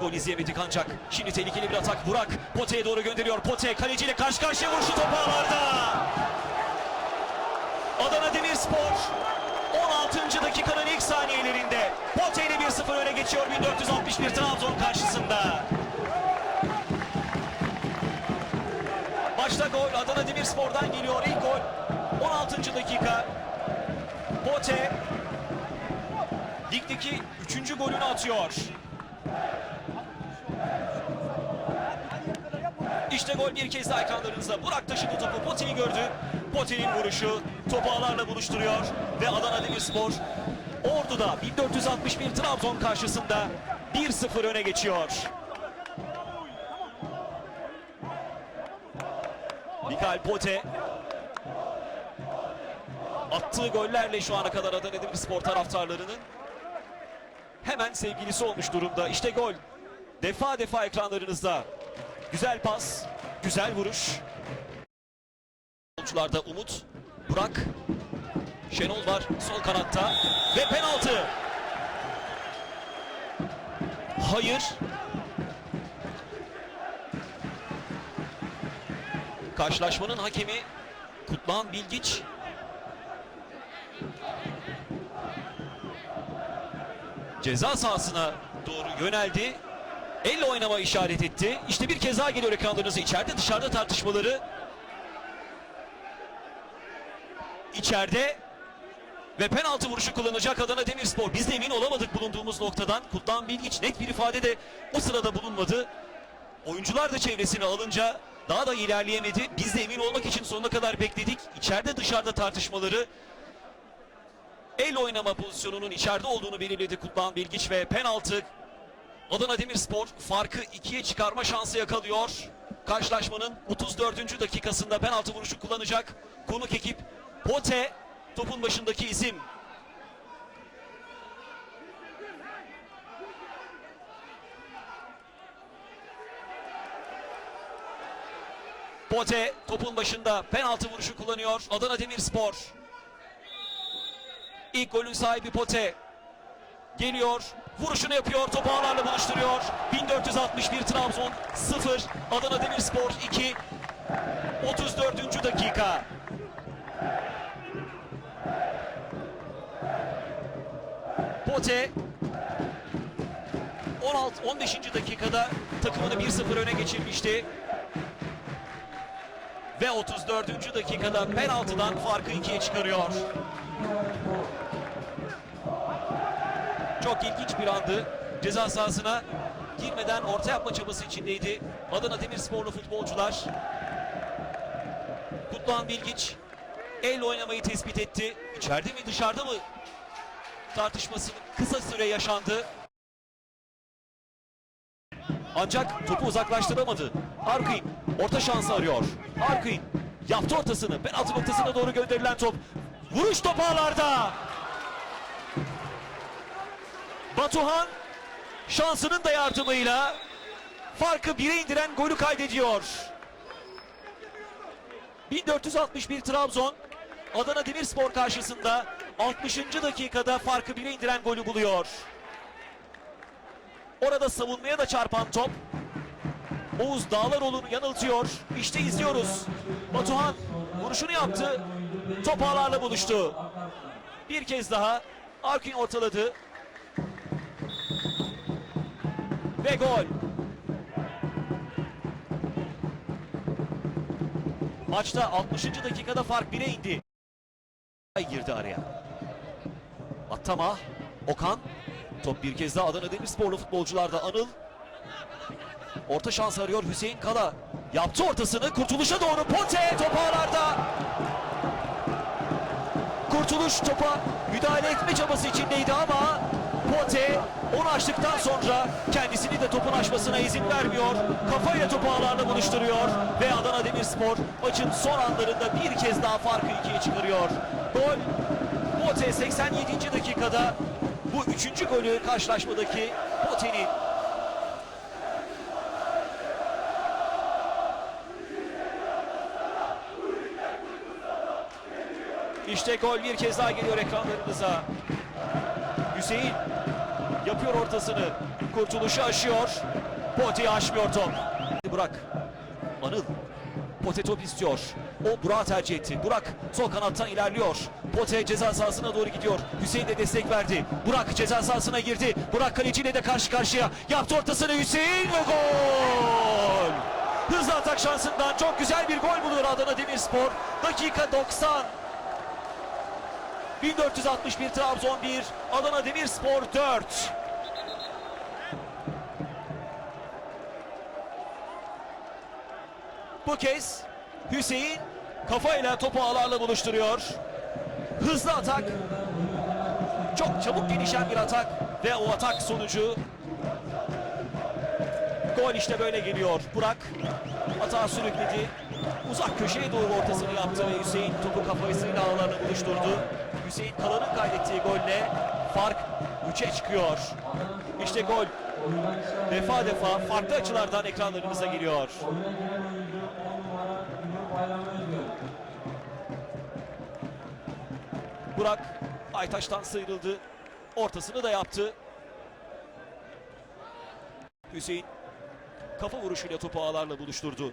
Gol izleyemedik ancak. Şimdi tehlikeli bir atak. Burak Pote'ye doğru gönderiyor. Pote kaleciyle karşı karşıya vuruşu topu ağlarda. Adana Demirspor 16. dakikanın ilk saniyelerinde Pote ile 1-0 öne geçiyor 1461 Trabzon karşısında. Başta gol Adana Demirspor'dan geliyor. İlk gol 16. dakika. Pote ligdeki 3. golünü atıyor. İşte gol bir kez daha ekranlarınızda. Burak taşıdı topu. Pote'yi gördü. Pote'nin vuruşu topu ağlarla buluşturuyor. Ve Adana Demirspor Ordu'da 1461 Trabzon karşısında 1-0 öne geçiyor. Mikael Pote attığı gollerle şu ana kadar Adana Demirspor taraftarlarının hemen sevgilisi olmuş durumda. İşte gol. Defa defa ekranlarınızda. Güzel pas, güzel vuruş. Oyuncularda Umut, Burak, Şenol var sol kanatta ve penaltı. Hayır. Karşılaşmanın hakemi Kutlan Bilgiç. Ceza sahasına doğru yöneldi. Elle oynama işaret etti. İşte bir kez geliyor ekranlarınıza. İçeride dışarıda tartışmaları. İçeride ve penaltı vuruşu kullanacak Adana Demirspor. Biz de emin olamadık bulunduğumuz noktadan. Kutlan Bilgiç net bir ifade de o sırada bulunmadı. Oyuncular da çevresine alınca daha da ilerleyemedi. Biz de emin olmak için sonuna kadar bekledik. İçeride dışarıda tartışmaları el oynama pozisyonunun içeride olduğunu belirledi Kutlan Bilgiç ve penaltı Adana Demirspor farkı ikiye çıkarma şansı yakalıyor. Karşılaşmanın 34. dakikasında penaltı vuruşu kullanacak. Konuk ekip Pote topun başındaki isim. Pote topun başında penaltı vuruşu kullanıyor. Adana Demirspor. İlk golün sahibi Pote. Geliyor. Vuruşunu yapıyor. Topu ağlarla buluşturuyor. 1461 Trabzon 0. Adana Demirspor 2. 34. dakika. Pote 16 15. dakikada takımını 1-0 öne geçirmişti. Ve 34. dakikada penaltıdan farkı ikiye çıkarıyor. Çok ilginç bir andı. Ceza sahasına girmeden orta yapma çabası içindeydi. Adana Demirsporlu futbolcular. Kutluhan Bilgiç el oynamayı tespit etti. İçeride mi dışarıda mı tartışması kısa süre yaşandı. Ancak topu uzaklaştıramadı. Arkin orta şansı arıyor. Arkin yaptı ortasını. Penaltı noktasına doğru gönderilen top. Vuruş topu ağlarda. Batuhan şansının da yardımıyla farkı bire indiren golü kaydediyor. 1461 Trabzon Adana Demirspor karşısında 60. dakikada farkı bire indiren golü buluyor. Orada savunmaya da çarpan top. Oğuz Dağlaroğlu'nu yanıltıyor. İşte izliyoruz. Batuhan vuruşunu yaptı. Top ağlarla buluştu. Bir kez daha Arkin ortaladı. Ve gol. Maçta 60. dakikada fark 1'e indi. Girdi araya. Attama, Okan. Top bir kez daha Adana Demirsporlu futbolcularda Anıl. Orta şans arıyor Hüseyin Kala. Yaptı ortasını kurtuluşa doğru Pote top ağlarda. Kurtuluş topa müdahale etme çabası içindeydi ama Pote onu açtıktan sonra kendisini de topun aşmasına izin vermiyor. Kafayla topu ağlarla buluşturuyor ve Adana Demirspor maçın son anlarında bir kez daha farkı ikiye çıkarıyor. Gol Pote 87. dakikada bu üçüncü golü karşılaşmadaki Pote'nin İşte gol bir kez daha geliyor ekranlarımıza. Hüseyin Yapıyor ortasını. Kurtuluşu aşıyor. Pote'yi aşmıyor top. Burak. Anıl. Pote top istiyor. O Burak'ı tercih etti. Burak sol kanattan ilerliyor. Pote ceza sahasına doğru gidiyor. Hüseyin de destek verdi. Burak ceza sahasına girdi. Burak kaleciyle de karşı karşıya. Yaptı ortasını Hüseyin ve gol! Hızlı atak şansından çok güzel bir gol buluyor Adana Demirspor. Dakika 90. 1461 Trabzon 1, Adana Demirspor 4. Bu kez Hüseyin kafayla topu ağlarla buluşturuyor. Hızlı atak. Çok çabuk gelişen bir atak ve o atak sonucu gol işte böyle geliyor. Burak atağı sürükledi. Uzak köşeye doğru ortasını yaptı ve Hüseyin topu kafasıyla ağlarla buluşturdu. Hüseyin Kalan'ın kaydettiği golle fark 3'e çıkıyor. İşte gol defa defa farklı açılardan ekranlarımıza geliyor. Burak Aytaş'tan sıyrıldı. Ortasını da yaptı. Hüseyin kafa vuruşuyla topu ağlarla buluşturdu.